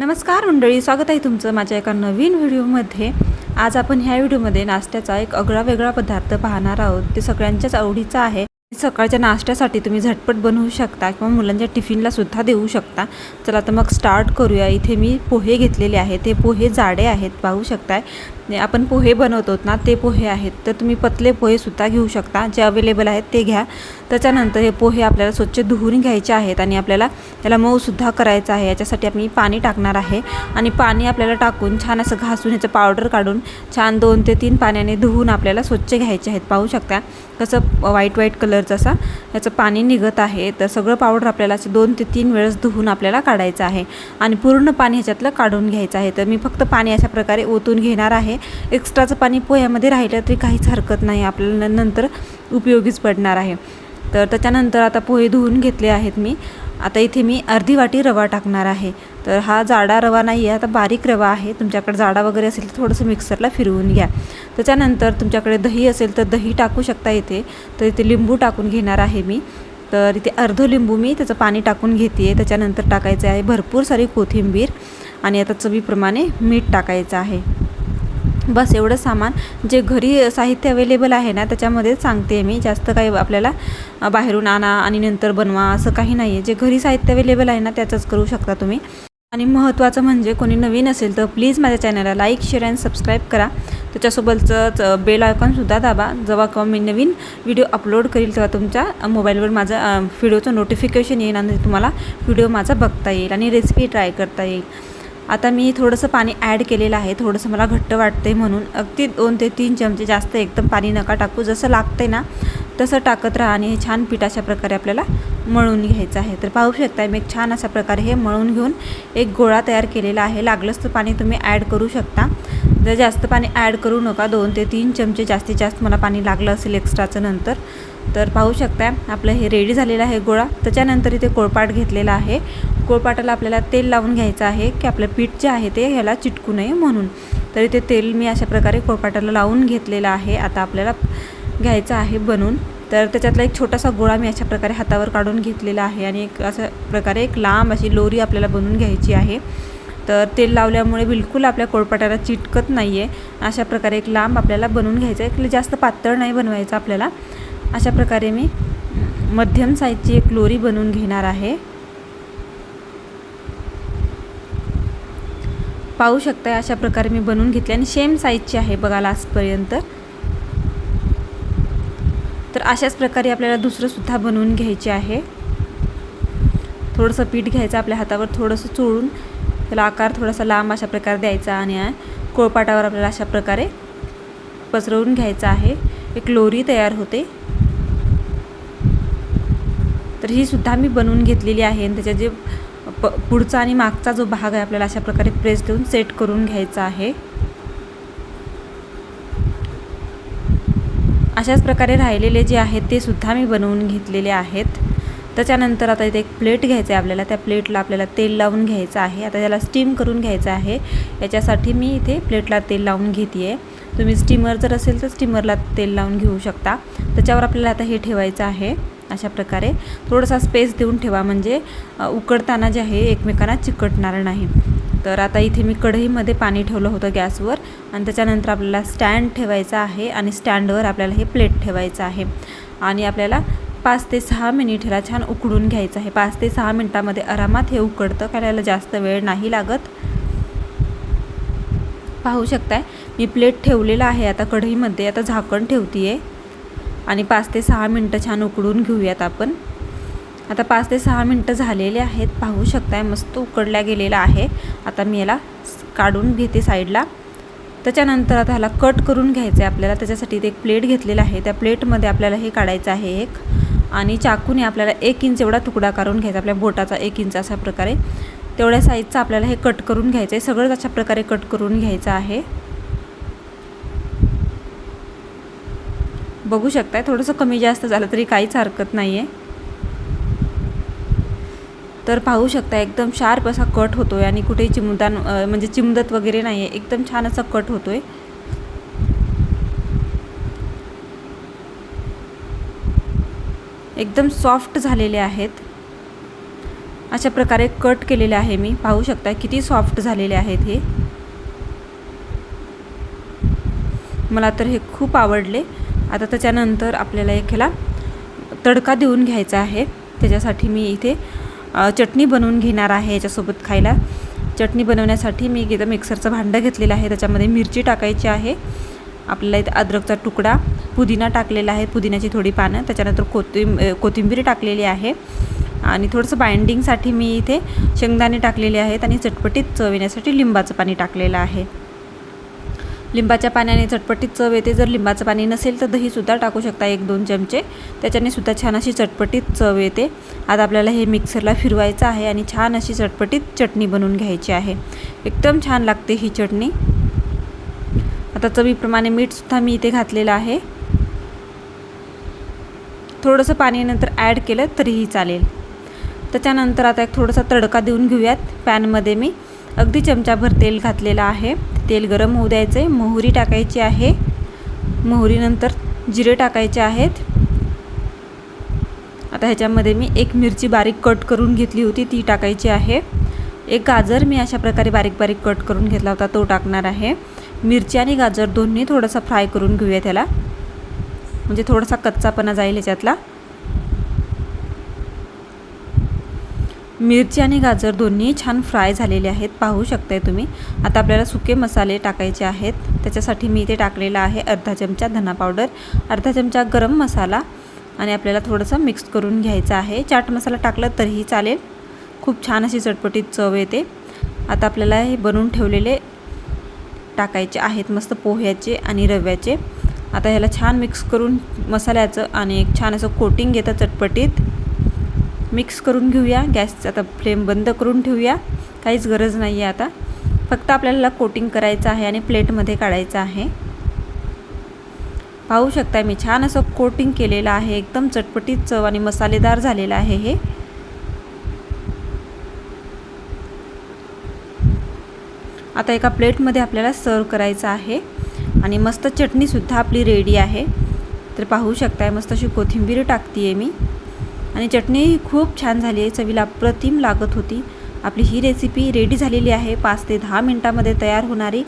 नमस्कार मंडळी स्वागत आहे तुमचं माझ्या एका नवीन व्हिडिओमध्ये. आज आपण ह्या व्हिडिओमध्ये नाश्त्याचा एक आगळा वेगळा पदार्थ पाहणार आहोत. ते सगळ्यांच्याच आवडीचा आहे. सकाळच्या नाश्त्यासाठी तुम्ही झटपट बनवू शकता किंवा मुलांच्या टिफिनला सुद्धा देऊ शकता. चला तर मग स्टार्ट करूया. इथे मी पोहे घेतलेले आहेत. ते पोहे जाडे आहेत. पाहू शकताय. आपण पोहे बनवतो ना ते पोहे आहेत. तर तुम्ही पतले पोहेसुद्धा घेऊ शकता. जे अवेलेबल आहेत ते घ्या. त्याच्यानंतर हे पोहे आपल्याला स्वच्छ धुवून घ्यायचे आहेत आणि आपल्याला त्याला मऊसुद्धा करायचं आहे. याच्यासाठी आपण पाणी टाकणार आहे. आणि पाणी आपल्याला टाकून छान असं घासून ह्याचं पावडर काढून छान दोन ते तीन पाण्याने धुवून आपल्याला स्वच्छ घ्यायचे आहेत. पाहू शकता कसं व्हाईट व्हाईट कलरचं जसा याचं पाणी निघत आहे तर सगळं पावडर आपल्याला असं दोन ते तीन वेळेस धुवून आपल्याला काढायचं आहे. आणि पूर्ण पाणी ह्याच्यातलं काढून घ्यायचं आहे. तर मी फक्त पाणी अशा प्रकारे ओतून घेणार आहे. एक्स्ट्राचं पाणी पोह्यामध्ये राहिलं तरी काहीच हरकत नाही. आपल्याला नंतर उपयोगीच पडणार आहे. तर त्याच्यानंतर आता पोहे धुवून घेतले आहेत मी. आता इथे मी अर्धी वाटी रवा टाकणार आहे. तर हा जाडा रवा नाही आहे आता बारीक रवा आहे. तुमच्याकडे जाडा वगैरे असेल तर थोडंसं मिक्सरला फिरवून घ्या. त्याच्यानंतर तुमच्याकडे दही असेल तर दही टाकू शकता इथे. तर इथे लिंबू टाकून घेणार आहे मी. तर इथे अर्ध लिंबू मी त्याचं पाणी टाकून घेते आहे त्याच्यानंतर टाकायचं आहे भरपूर सारी कोथिंबीर आणि आता चवीप्रमाणे मीठ टाकायचं आहे. बस एवढं सामान जे घरी साहित्य अवेलेबल आहे ना त्याच्यामध्ये सांगते मी. जास्त काही आपल्याला बाहेरून आणा आणि नंतर बनवा असं काही नाही आहे जे घरी साहित्य अवेलेबल आहे ना त्याचंच करू शकता तुम्ही. आणि महत्त्वाचं म्हणजे कोणी नवीन असेल तर प्लीज माझ्या चॅनलला लाईक शेअर आणि सबस्क्राईब करा. त्याच्यासोबतच बेल आयकॉनसुद्धा दाबा. जेव्हा केव्हा मी नवीन व्हिडिओ अपलोड करील तेव्हा तुमच्या मोबाईलवर माझा व्हिडिओचं नोटिफिकेशन येईल आणि तुम्हाला व्हिडिओ माझा बघता येईल आणि रेसिपी ट्राय करता येईल. आता मी थोडंसं पाणी ॲड केलेलं आहे. थोडंसं मला घट्ट वाटते म्हणून. अगदी दोन ते तीन चमचे जास्त एकदम पाणी नका टाकू. जसं लागते ना तसं टाकत राहा आणि हे छान पीठ अशा प्रकारे आपल्याला मळून घ्यायचं आहे. तर पाहू शकता मी एक छान अशा प्रकारे हे मळून घेऊन एक गोळा तयार केलेला आहे. लागलंच तर पाणी तुम्ही ॲड करू शकता. जर जास्त पाणी ॲड करू नका दोन ते तीन चमचे जास्तीत जास्त मला पाणी लागलं असेल एक्स्ट्राचं नंतर तर पाहू शकता आपलं हे रेडी झालेलं आहे गोळा. त्याच्यानंतर इथे कोळपाट घेतलेला आहे. कोळपाटाला आपल्याला तेल लावून घ्यायचं आहे की आपलं पीठ जे आहे ते ह्याला चिटकू नये म्हणून. तर इथे तेल मी अशा प्रकारे कोळपाटाला लावून घेतलेलं आहे. आता आपल्याला घ्यायचं आहे बनवून तर त्याच्यातला एक छोटासा गोळा मी अशा प्रकारे हातावर काढून घेतलेला आहे आणि एक अशा प्रकारे एक लांब अशी लोरी आपल्याला बनवून घ्यायची आहे. तर तेल लावल्यामुळे बिलकुल आपल्या कोळपाटाला चिटकत नाही आहे अशा प्रकारे एक लांब आपल्याला बनवून घ्यायचं आहे. जास्त पातळ नाही बनवायचं आपल्याला. अशा प्रकारे मी मध्यम साईजची एक लोरी बनवून घेणार आहे. पाहू शकता अशा प्रकारे मी बनवून घेतली आणि सेम साईजची आहे बघा लास्टपर्यंत तर अशाच प्रकारे आपल्याला दुसरंसुद्धा बनवून घ्यायचे आहे. थोडंसं पीठ घ्यायचं आपल्या हातावर थोडंसं चोळून त्याला आकार थोडासा लांब अशा प्रकारे द्यायचा आणि कोळपाटावर आपल्याला अशा प्रकारे पसरवून घ्यायचा आहे. एक लोरी तयार होते. तर ही सुद्धा मी बनवून घेतलेली आहे आणि त्याच्या जे प पुढचा आणि मागचा जो भाग आहे आपल्याला अशा प्रकारे प्रेस देऊन सेट करून घ्यायचा आहे. अशाच प्रकारे राहिलेले जे आहेत ते सुद्धा मी बनवून घेतलेले आहेत. त्याच्यानंतर आता इथे एक प्लेट घ्यायचं आहे आपल्याला. त्या प्लेटला आपल्याला तेल लावून घ्यायचं आहे. आता त्याला स्टीम करून घ्यायचं आहे. याच्यासाठी मी इथे प्लेटला तेल लावून घेते आहे तुम्ही स्टीमर जर असेल तर स्टीमरला तेल लावून घेऊ शकता. त्याच्यावर आपल्याला आता हे ठेवायचं आहे. अशा प्रकारे थोडासा स्पेस देऊन ठेवा. म्हणजे उकडताना जे आहे एकमेकांना चिकटणार नाही. तर आता इथे मी कढईमध्ये पाणी ठेवलं होतं गॅसवर आणि त्याच्यानंतर आपल्याला स्टँड ठेवायचा आहे आणि स्टँडवर आपल्याला हे प्लेट ठेवायचं आहे. आणि आपल्याला पाच ते सहा मिनिट ह्याला छान उकडून घ्यायचं आहे. पाच ते सहा मिनिटामध्ये आरामात हे उकडतं कारण याला जास्त वेळ नाही लागत. पाहू शकताय मी प्लेट ठेवलेला आहे आता कढईमध्ये. आता झाकण ठेवते आहे आणि पाच ते सहा मिनटं छान उकडून घेऊयात आपण. आता पाच ते सहा मिनटं झालेले आहेत. पाहू शकताय मस्त उकडल्या गेलेला आहे. आता मी याला काढून घेते साईडला. त्याच्यानंतर आता ह्याला कट करून घ्यायचं आहे आपल्याला. त्याच्यासाठी एक प्लेट घेतलेला आहे. त्या प्लेटमध्ये आपल्याला हे काढायचं आहे एक. आणि चाकूने आपल्याला एक इंच एवढा तुकडा काढून घ्यायचा. आपल्या बोटाचा एक इंच अशा प्रकारे. तेवढ्या साईजचा आपल्याला हे कट करून घ्यायचं आहे सगळंच अशा प्रकारे कट करून घ्यायचं आहे. बघू शकताय. थोडंसं कमी जास्त झालं तरी काहीच हरकत नाही आहे तर पाहू शकता एकदम शार्प असा कट होतो आहे आणि कुठेही चिमदान म्हणजे चिमदत वगैरे नाही आहे एकदम छान असा कट होतो आहे एकदम सॉफ्ट झालेले आहेत. अशा प्रकारे कट केलेले आहे मी. पाहू शकता किती सॉफ्ट झालेले आहेत हे. मला तर हे खूप आवडले. आता त्याच्यानंतर आपल्याला एक ह्याला तडका देऊन घ्यायचा आहे. त्याच्यासाठी मी इथे चटणी बनवून घेणार आहे याच्यासोबत खायला. चटणी बनवण्यासाठी मी इथं मिक्सरचं भांडं घेतलेलं आहे. त्याच्यामध्ये मिरची टाकायची आहे. आपल्याला इथे अद्रकचा तुकडा पुदिना टाकलेला आहे. पुदिन्याची थोडी पानं त्याच्यानंतर कोथिंब कोथिंबीर टाकलेली आहे. आणि थोडंसं बाइंडिंगसाठी मी इथे शेंगदाणे टाकलेले आहेत आणि चटपटीत चव येण्यासाठी लिंबाचं पाणी टाकलेलं आहे. लिंबाच्या पाण्याने चटपटीत चव येते. जर लिंबाचं पाणी नसेल तर दहीसुद्धा टाकू शकता एक दोन चमचे. त्याच्याने सुद्धा छान अशी चटपटीत चव येते. आता आपल्याला हे मिक्सरला फिरवायचं आहे आणि छान अशी चटपटीत चटणी बनवून घ्यायची आहे. एकदम छान लागते ही चटणी. आता चवीप्रमाणे मीठसुद्धा मी इथे घातलेलं आहे. थोडंसं पाणी नंतर ॲड केलं तरीही चालेल. त्याच्यानंतर आता एक थोडासा तडका देऊन घेऊयात पॅनमध्ये मी. अगदी चमचाभर तेल घातलेलं आहे. तेल गरम होऊ द्यायचं आहे मोहरी टाकायची आहे. मोहरीनंतर जिरे टाकायचे आहेत. आता ह्याच्यामध्ये मी एक मिरची बारीक कट करून घेतली होती. ती टाकायची आहे. एक गाजर मी अशा प्रकारे बारीक बारीक कट करून घेतला होता. तो टाकणार आहे. मिरची आणि गाजर दोन्ही थोडासा फ्राय करून घेऊया त्याला. म्हणजे थोडासा कच्चापणा जाईल ह्याच्यातला. मिरची आणि गाजर दोन्ही छान फ्राय झालेले आहेत. पाहू शकताय तुम्ही. आता आपल्याला सुके मसाले टाकायचे आहेत. त्याच्यासाठी मी इथे टाकलेला आहे अर्धा चमचा धना पावडर अर्धा चमचा गरम मसाला आणि आपल्याला थोडंसं मिक्स करून घ्यायचं आहे. चाट मसाला टाकला तरीही चालेल. खूप छान अशी चटपटीत चव येते. आता आपल्याला हे बनवून ठेवलेले टाकायचे आहेत. मस्त पोह्याचे आणि रव्याचे. आता ह्याला छान मिक्स करून मसाल्याचं आणि एक छान असं कोटिंग येतं चटपटीत. मिक्स करून घेऊया. गॅस आता फ्लेम बंद करून ठेवूया. काहीच गरज नाही आहे आता. फक्त आपल्याला कोटिंग करायचं आहे आणि प्लेटमध्ये काढायचं आहे. पाहू शकता मी छान असं कोटिंग केलेलं आहे. एकदम चटपटीत चव आणि मसालेदार झालेलं आहे हे. आता एका प्लेटमध्ये आपल्याला सर्व करायचं आहे. आणि मस्त चटणीसुद्धा आपली रेडी आहे. तर पाहू शकताय मस्त अशी कोथिंबीर टाकते आहे मी. आणि चटणी खूप छान झाली आहे. चवीला अप्रतिम लागत होती. आपली ही रेसिपी रेडी झालेली आहे. पाच ते दहा मिनटामध्ये तयार होणारी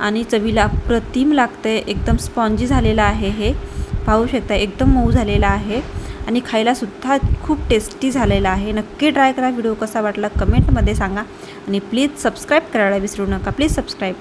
आणि चवीला अप्रतिम लागतं. आहे एकदम स्पॉन्जी झालेलं आहे हे. पाहू शकता एकदम मऊ झालेला आहे. आणि खायलासुद्धा खूप टेस्टी झालेला आहे. नक्की ट्राय करा. व्हिडिओ कसा वाटला कमेंटमध्ये सांगा. आणि प्लीज सबस्क्राईब करायला विसरू नका. Please subscribe